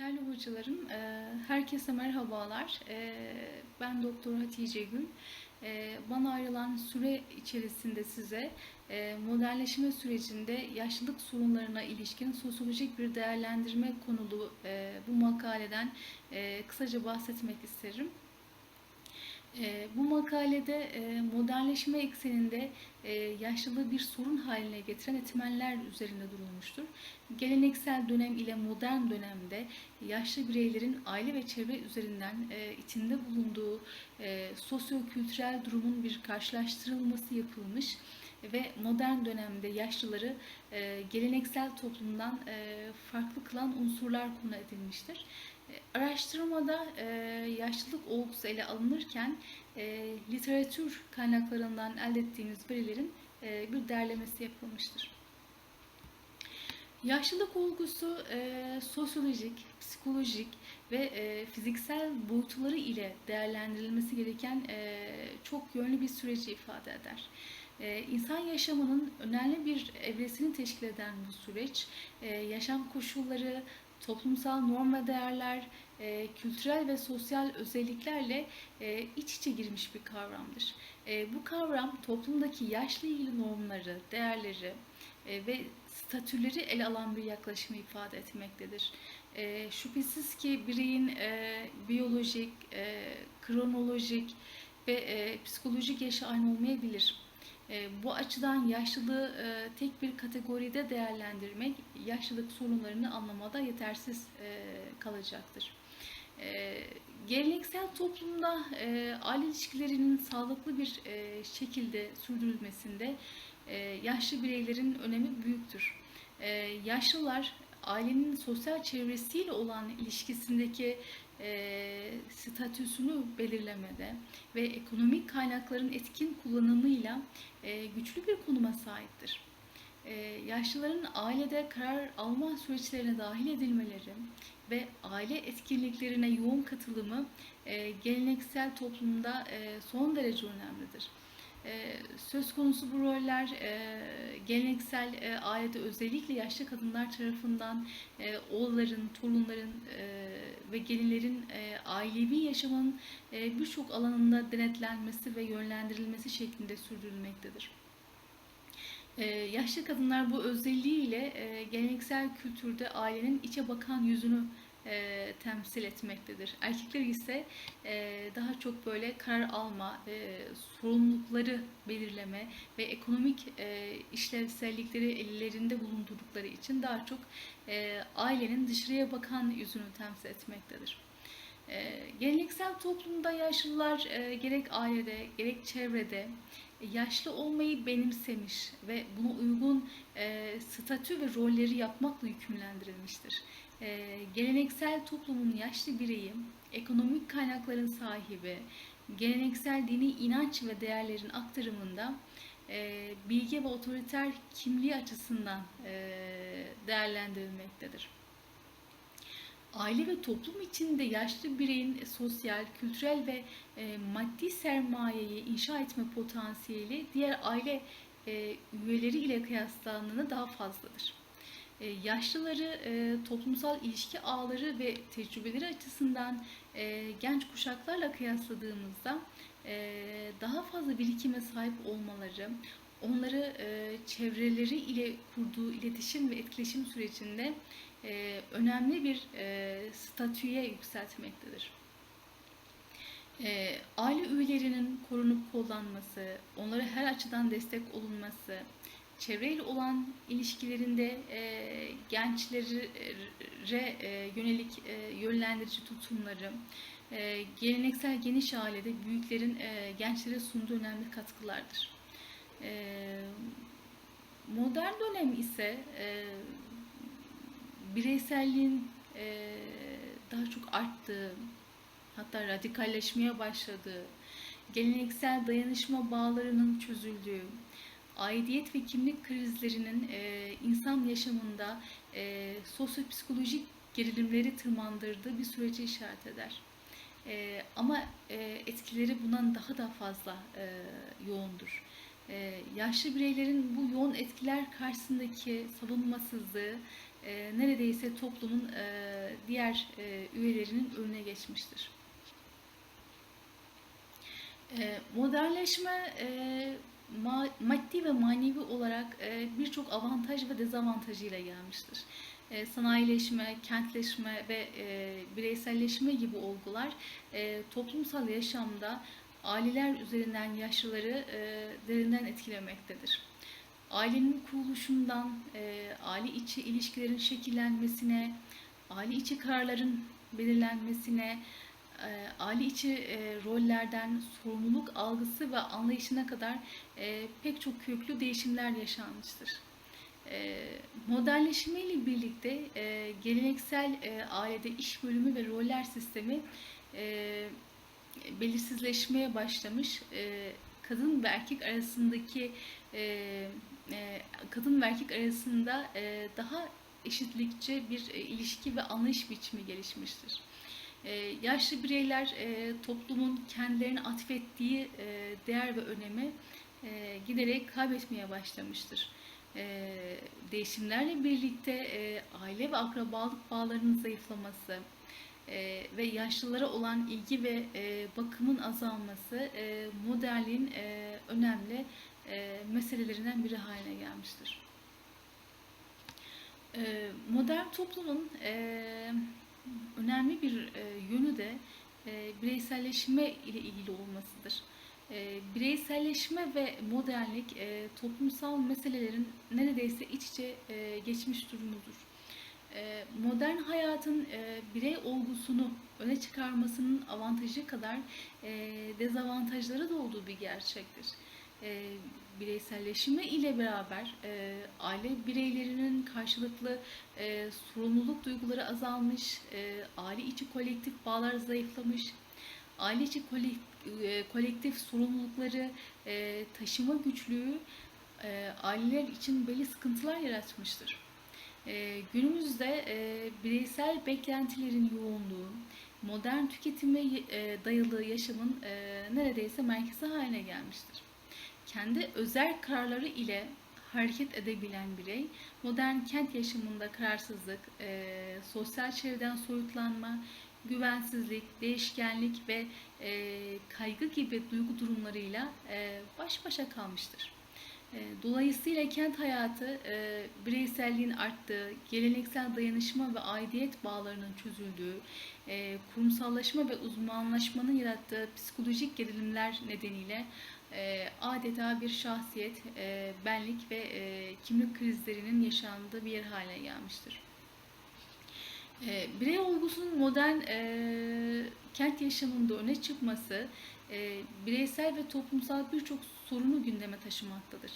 Değerli hocalarım, e, herkese merhabalar. E, Ben Doktor Hatice Gül. E, Bana ayrılan süre içerisinde size e, modernleşme sürecinde yaşlılık sorunlarına ilişkin sosyolojik bir değerlendirme konulu bu makaleden kısaca bahsetmek isterim. E, bu makalede e, modernleşme ekseninde e, yaşlılığı bir sorun haline getiren etmenler üzerinde durulmuştur. Geleneksel dönem ile modern dönemde yaşlı bireylerin aile ve çevre üzerinden e, içinde bulunduğu sosyo-kültürel durumun bir karşılaştırılması yapılmış ve modern dönemde yaşlıları geleneksel toplumdan farklı kılan unsurlar konu edilmiştir. Araştırmada e, yaşlılık olgusu ele alınırken e, literatür kaynaklarından elde ettiğimiz verilerin e, bir derlemesi yapılmıştır. Yaşlılık olgusu e, sosyolojik, psikolojik ve e, fiziksel boyutları ile değerlendirilmesi gereken e, çok yönlü bir süreci ifade eder. E, insan yaşamının önemli bir evresini teşkil eden bu süreç, e, yaşam koşulları, toplumsal norm ve değerler, e, kültürel ve sosyal özelliklerle e, iç içe girmiş bir kavramdır. E, bu kavram toplumdaki yaşla ilgili normları, değerleri ve statüleri ele alan bir yaklaşımı ifade etmektedir. Şüphesiz ki bireyin biyolojik, kronolojik ve psikolojik yaşı aynı olmayabilir. E, bu açıdan yaşlılığı e, tek bir kategoride değerlendirmek yaşlılık sorunlarını anlamada yetersiz e, kalacaktır. E, geleneksel toplumda e, aile ilişkilerinin sağlıklı bir şekilde sürdürülmesinde yaşlı bireylerin önemi büyüktür. Yaşlılar ailenin sosyal çevresiyle olan ilişkisindeki e, statüsünü belirlemede ve ekonomik kaynakların etkin kullanımıyla e, güçlü bir konuma sahiptir. E, yaşlıların ailede karar alma süreçlerine dahil edilmeleri ve aile etkinliklerine yoğun katılımı e, geleneksel toplumda e, son derece önemlidir. E, söz konusu bu roller e, geleneksel ailede özellikle yaşlı kadınlar tarafından e, oğulların, torunların e, ve gelinlerin ailevi yaşamın birçok alanında denetlenmesi ve yönlendirilmesi şeklinde sürdürülmektedir. Ee, yaşlı kadınlar bu özelliğiyle e, geleneksel kültürde ailenin içe bakan yüzünü e, temsil etmektedir. Erkekler ise e, daha çok böyle karar alma, e, sorumlulukları belirleme ve ekonomik e, işlevsellikleri ellerinde bulundurdukları için daha çok e, ailenin dışarıya bakan yüzünü temsil etmektedir. E, geleneksel toplumda yaşlılar e, gerek ailede gerek çevrede yaşlı olmayı benimsemiş ve buna uygun e, statü ve rolleri yapmakla yükümlendirilmiştir. E, geleneksel toplumun yaşlı bireyi, ekonomik kaynakların sahibi, geleneksel dini inanç ve değerlerin aktarımında e, bilge ve otoriter kimliği açısından e, değerlendirilmektedir. Aile ve toplum içinde yaşlı bireyin sosyal, kültürel ve e, maddi sermayeyi inşa etme potansiyeli diğer aile e, üyeleri ile kıyaslandığında daha fazladır. E, yaşlıları e, toplumsal ilişki ağları ve tecrübeleri açısından e, genç kuşaklarla kıyasladığımızda e, daha fazla birikime sahip olmaları, onları çevreleri ile kurduğu iletişim ve etkileşim sürecinde önemli bir statüye yükseltmektedir. Aile üyelerinin korunup kollanması, onlara her açıdan destek olunması, çevreyle olan ilişkilerinde e, gençlere e, yönelik e, yönlendirici tutumları, e, geleneksel geniş ailede büyüklerin e, gençlere sunduğu önemli katkılardır. E, modern dönem ise e, bireyselliğin e, daha çok arttığı, hatta radikalleşmeye başladığı, geleneksel dayanışma bağlarının çözüldüğü, aidiyet ve kimlik krizlerinin e, insan yaşamında e, sosyopsikolojik gerilimleri tırmandırdığı bir sürece işaret eder. E, ama e, etkileri bundan daha da fazla e, yoğundur. E, yaşlı bireylerin bu yoğun etkiler karşısındaki savunmasızlığı e, neredeyse toplumun e, diğer e, üyelerinin önüne geçmiştir. E, modernleşme e, ma- maddi ve manevi olarak e, birçok avantaj ve dezavantajıyla gelmiştir. E, sanayileşme, kentleşme ve e, bireyselleşme gibi olgular e, toplumsal yaşamda aileler üzerinden yaşlıları e, derinden etkilemektedir. Ailenin kuruluşundan e, aile içi ilişkilerin şekillenmesine, aile içi kararların belirlenmesine, aile içi e, rollerden sorumluluk algısı ve anlayışına kadar e, pek çok köklü değişimler yaşanmıştır. E, modernleşme ile birlikte e, geleneksel ailede iş bölümü ve roller sistemi belirsizleşmeye başlamış. Kadın ve erkek arasındaki kadın ve erkek arasında daha eşitlikçi bir ilişki ve anlayış biçimi gelişmiştir. E, yaşlı bireyler e, toplumun kendilerine atfettiği e, değer ve önemi e, giderek kaybetmeye başlamıştır. Değişimlerle birlikte aile ve akrabalık bağlarının zayıflaması ve yaşlılara olan ilgi ve bakımın azalması e, önemli meselelerinden biri haline gelmiştir. Modern toplumun önemli bir e, yönü de e, bireyselleşme ile ilgili olmasıdır. E, bireyselleşme ve modernlik e, toplumsal meselelerin neredeyse iç içe e, geçmiş durumudur. E, modern hayatın e, birey olgusunu öne çıkarmasının avantajı kadar e, dezavantajları da olduğu bir gerçektir. E, bireyselleşme ile beraber e, aile bireylerinin karşılıklı e, sorumluluk duyguları azalmış, e, aile içi kolektif bağlar zayıflamış, aile içi e, kolektif sorumlulukları e, taşıma güçlüğü e, aileler için belli sıkıntılar yaratmıştır. E, günümüzde e, bireysel beklentilerin yoğunluğu, modern tüketime e, dayalı yaşamın e, neredeyse merkezi haline gelmiştir. Kendi özel kararları ile hareket edebilen birey, modern kent yaşamında kararsızlık, e, sosyal çevreden soyutlanma, güvensizlik, değişkenlik ve e, kaygı gibi duygu durumlarıyla e, baş başa kalmıştır. E, Dolayısıyla kent hayatı e, bireyselliğin arttığı, geleneksel dayanışma ve aidiyet bağlarının çözüldüğü, e, kurumsallaşma ve uzmanlaşmanın yarattığı psikolojik gerilimler nedeniyle e, adeta bir şahsiyet, e, benlik ve e, kimlik krizlerinin yaşandığı bir yer haline gelmiştir. E, birey olgusunun modern e, kent yaşamında öne çıkması, bireysel ve toplumsal birçok sorunu gündeme taşımaktadır.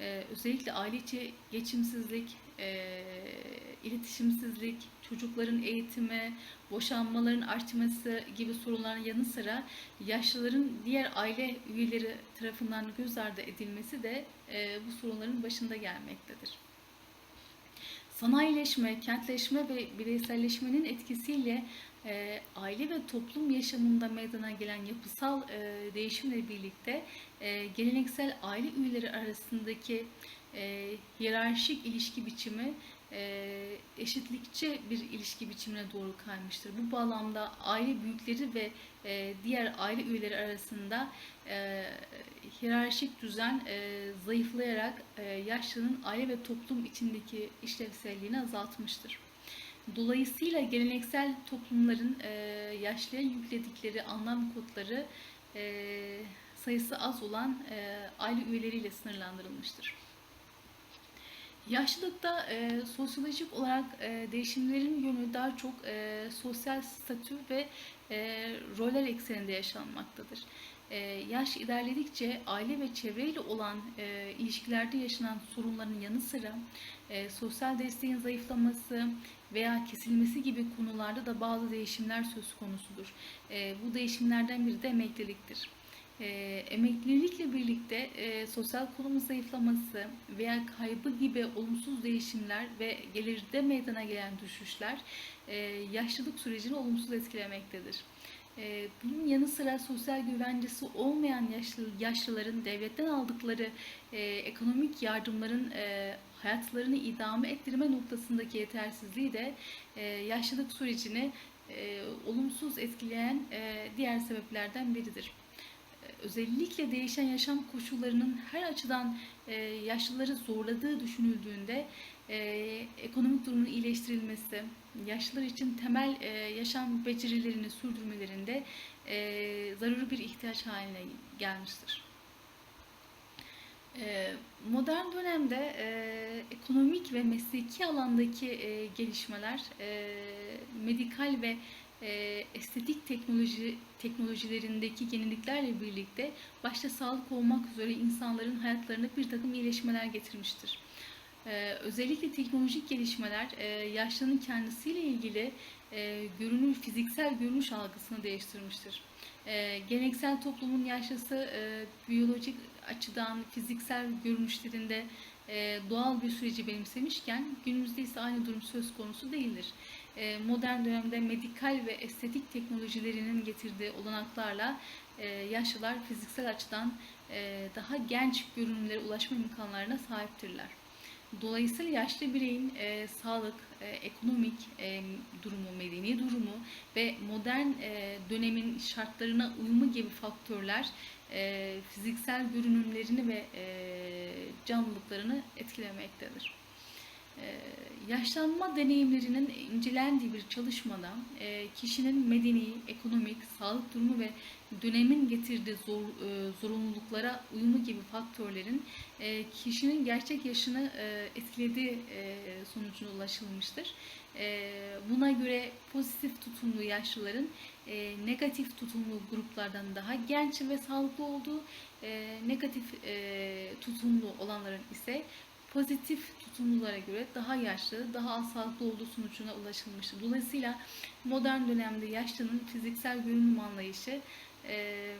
E, özellikle aile içi geçimsizlik, e, iletişimsizlik, çocukların eğitimi, boşanmaların artması gibi sorunların yanı sıra yaşlıların diğer aile üyeleri tarafından göz ardı edilmesi de e, bu sorunların başında gelmektedir. Sanayileşme, kentleşme ve bireyselleşmenin etkisiyle e, aile ve toplum yaşamında meydana gelen yapısal e, değişimle birlikte e, geleneksel aile üyeleri arasındaki e, hiyerarşik ilişki biçimi e, eşitlikçi bir ilişki biçimine doğru kaymıştır. Bu bağlamda aile büyükleri ve e, diğer aile üyeleri arasında e, hiyerarşik düzen e, zayıflayarak e, yaşlının aile ve toplum içindeki işlevselliğini azaltmıştır. Dolayısıyla geleneksel toplumların e, yaşlıya yükledikleri anlam kodları e, sayısı az olan e, aile üyeleriyle sınırlandırılmıştır. Yaşlılıkta e, sosyolojik olarak e, değişimlerin yönü daha çok e, sosyal statü ve e, roller ekseninde yaşanmaktadır. E, yaş ilerledikçe aile ve çevreyle olan e, ilişkilerde yaşanan sorunların yanı sıra e, sosyal desteğin zayıflaması veya kesilmesi gibi konularda da bazı değişimler söz konusudur. E, bu değişimlerden biri de emekliliktir e, emeklilikle birlikte e, sosyal konumun zayıflaması veya kaybı gibi olumsuz değişimler ve gelirde meydana gelen düşüşler e, yaşlılık sürecini olumsuz etkilemektedir. E, bunun yanı sıra sosyal güvencesi olmayan yaşlı, yaşlıların devletten aldıkları e, ekonomik yardımların e, hayatlarını idame ettirme noktasındaki yetersizliği de e, yaşlılık sürecini e, olumsuz etkileyen e, diğer sebeplerden biridir. E, Özellikle değişen yaşam koşullarının her açıdan e, yaşlıları zorladığı düşünüldüğünde e, ekonomik durumun iyileştirilmesi, yaşlılar için temel e, yaşam becerilerini sürdürmelerinde e, zaruri bir ihtiyaç haline gelmiştir. E, Modern dönemde e, ekonomik ve mesleki alandaki e, gelişmeler, e, medikal ve e, estetik teknoloji teknolojilerindeki yeniliklerle birlikte başta sağlık olmak üzere insanların hayatlarına bir takım iyileşmeler getirmiştir. E, özellikle teknolojik gelişmeler e, yaşlının kendisiyle ilgili e, görünür fiziksel görünüş algısını değiştirmiştir. E, geleneksel toplumun yaşlısı e, biyolojik açıdan fiziksel görünüşlerinde e, doğal bir süreci benimsemişken günümüzde ise aynı durum söz konusu değildir. E, modern dönemde medikal ve estetik teknolojilerinin getirdiği olanaklarla e, yaşlılar fiziksel açıdan e, daha genç görünümlere ulaşma imkanlarına sahiptirler. Dolayısıyla yaşlı bireyin e, sağlık, e, ekonomik e, durumu, medeni durumu ve modern e, dönemin şartlarına uyumu gibi faktörler e, fiziksel görünümlerini ve e, canlılıklarını etkilemektedir. E, yaşlanma deneyimlerinin incelendiği bir çalışmada e, kişinin medeni, ekonomik, sağlık durumu ve dönemin getirdiği zor, e, zorunluluklara uyumu gibi faktörlerin e, kişinin gerçek yaşını etkilediği sonucuna ulaşılmıştır. Buna göre pozitif tutumlu yaşlıların negatif tutumlu gruplardan daha genç ve sağlıklı olduğu, negatif tutumlu olanların ise pozitif tutumlulara göre daha yaşlı, daha az sağlıklı olduğu sonucuna ulaşılmıştır. Dolayısıyla modern dönemde yaşlının fiziksel görünüm anlayışı e,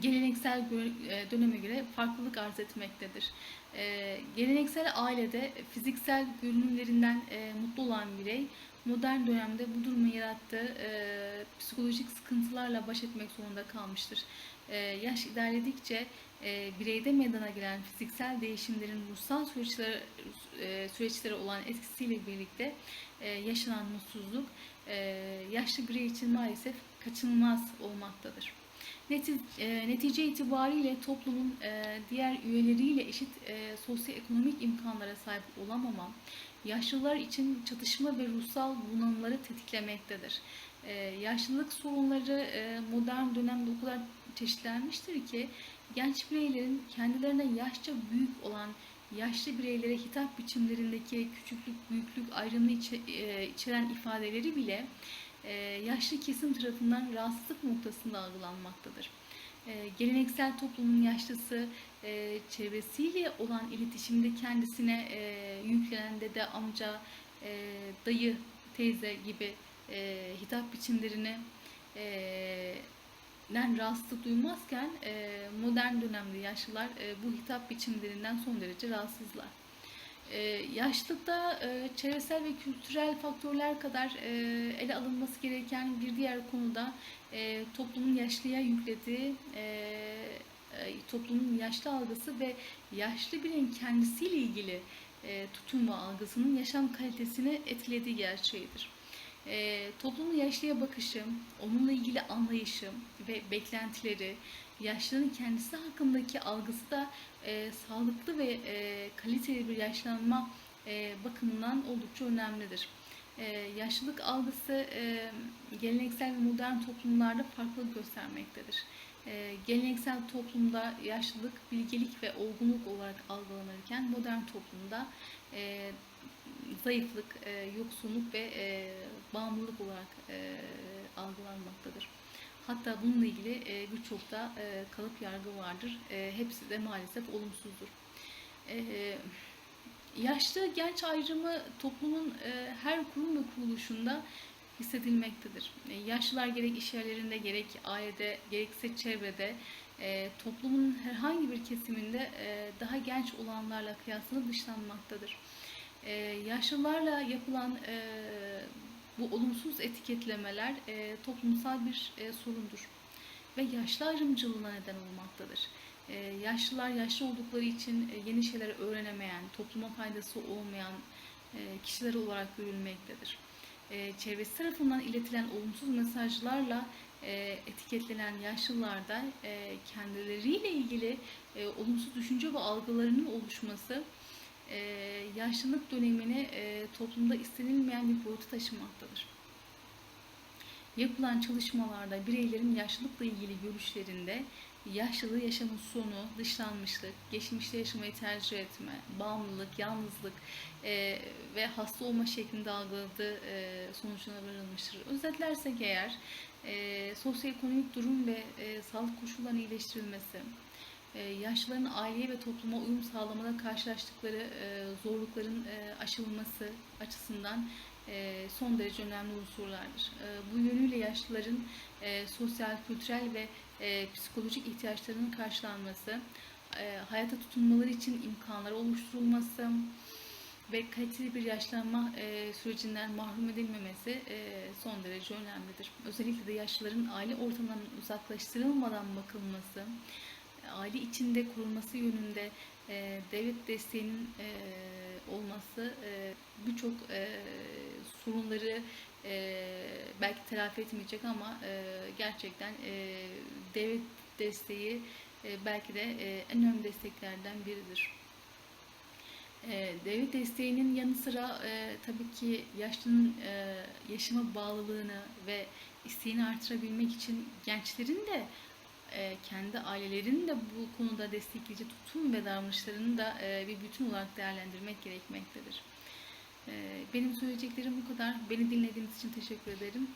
geleneksel e, döneme göre farklılık arz etmektedir. E, geleneksel ailede fiziksel görünümlerinden e, mutlu olan birey modern dönemde bu durumun yarattığı e, psikolojik sıkıntılarla baş etmek zorunda kalmıştır. E, yaş ilerledikçe e, bireyde meydana gelen fiziksel değişimlerin ruhsal süreçlere, e, süreçlere olan etkisiyle birlikte e, yaşanan mutsuzluk e, yaşlı birey için maalesef kaçınılmaz olmaktadır. Neti- e, Netice itibariyle toplumun e, diğer üyeleriyle eşit sosyoekonomik imkanlara sahip olamama, yaşlılar için çatışma ve ruhsal bunalımları tetiklemektedir. Yaşlılık sorunları modern dönemde o kadar çeşitlenmiştir ki genç bireylerin kendilerine yaşça büyük olan yaşlı bireylere hitap biçimlerindeki küçüklük, büyüklük ayrımını e, içeren ifadeleri bile e, yaşlı kesim tarafından rahatsızlık noktasında algılanmaktadır. E, Geleneksel toplumun yaşlısı çevresiyle olan iletişimde kendisine yüklenen dede, amca, dayı, teyze gibi hitap biçimlerini den rahatsızlık duymazken e, modern dönemde yaşlılar e, bu hitap biçimlerinden son derece rahatsızlar. E, yaşlılıkta e, çevresel ve kültürel faktörler kadar e, ele alınması gereken bir diğer konuda e, toplumun yaşlıya yüklediği e, e, toplumun yaşlı algısı ve yaşlı bireyin kendisiyle ilgili e, tutum ve algısının yaşam kalitesini etkilediği gerçeğidir. E, toplumun yaşlıya bakışı, onunla ilgili anlayışı ve beklentileri, yaşlının kendisi hakkındaki algısı da e, sağlıklı ve e, kaliteli bir yaşlanma e, bakımından oldukça önemlidir. E, yaşlılık algısı e, geleneksel ve modern toplumlarda farklılık göstermektedir. E, geleneksel toplumda yaşlılık bilgelik ve olgunluk olarak algılanırken modern toplumda e, zayıflık, e, yoksunluk ve e, bağımlılık olarak e, algılanmaktadır. Hatta bununla ilgili e, birçok da e, kalıp yargı vardır. E, hepsi de maalesef olumsuzdur. E, yaşlı genç ayrımı toplumun e, her kurum ve kuruluşunda hissedilmektedir. E, yaşlılar gerek iş yerlerinde, gerek ailede, gerekse çevrede e, toplumun herhangi bir kesiminde e, daha genç olanlarla kıyasla dışlanmaktadır. Yaşlılarla yapılan bu olumsuz etiketlemeler toplumsal bir sorundur ve yaşlı ayrımcılığına neden olmaktadır. Yaşlılar yaşlı oldukları için yeni şeyler öğrenemeyen, topluma faydası olmayan kişiler olarak görülmektedir. E, çevresi tarafından iletilen olumsuz mesajlarla e, etiketlenen yaşlılarda e, kendileriyle ilgili e, olumsuz düşünce ve algılarının oluşması e, yaşlılık dönemini e, toplumda istenilmeyen bir boyuta taşımaktadır. Yapılan çalışmalarda bireylerin yaşlılıkla ilgili görüşlerinde yaşlılığı yaşamın sonu, dışlanmışlık, geçmişte yaşamayı tercih etme, bağımlılık, yalnızlık e, ve hasta olma şeklinde algıladığı e, sonucuna varılmıştır. Özetlersek eğer e, sosyoekonomik durum ve e, sağlık koşullarının iyileştirilmesi, e, yaşlıların aileye ve topluma uyum sağlamada karşılaştıkları e, zorlukların e, aşılması açısından son derece önemli unsurlardır. E, bu yönüyle yaşlıların e, sosyal, kültürel ve e, psikolojik ihtiyaçlarının karşılanması, e, hayata tutunmaları için imkanlar oluşturulması ve kaliteli bir yaşlanma e, sürecinden mahrum edilmemesi e, son derece önemlidir. Özellikle de yaşlıların aile ortamından uzaklaştırılmadan bakılması, aile içinde korunması yönünde e, devlet desteğinin e, olması e, birçok e, sorunları e, belki telafi etmeyecek ama e, gerçekten e, devlet desteği e, belki de e, en önemli desteklerden biridir. E, devlet desteğinin yanı sıra e, tabii ki yaşlının e, yaşama bağlılığını ve isteğini artırabilmek için gençlerin de kendi ailelerinin de bu konuda destekleyici tutum ve davranışlarını da e, bir bütün olarak değerlendirmek gerekmektedir. E, benim söyleyeceklerim bu kadar. Beni dinlediğiniz için teşekkür ederim.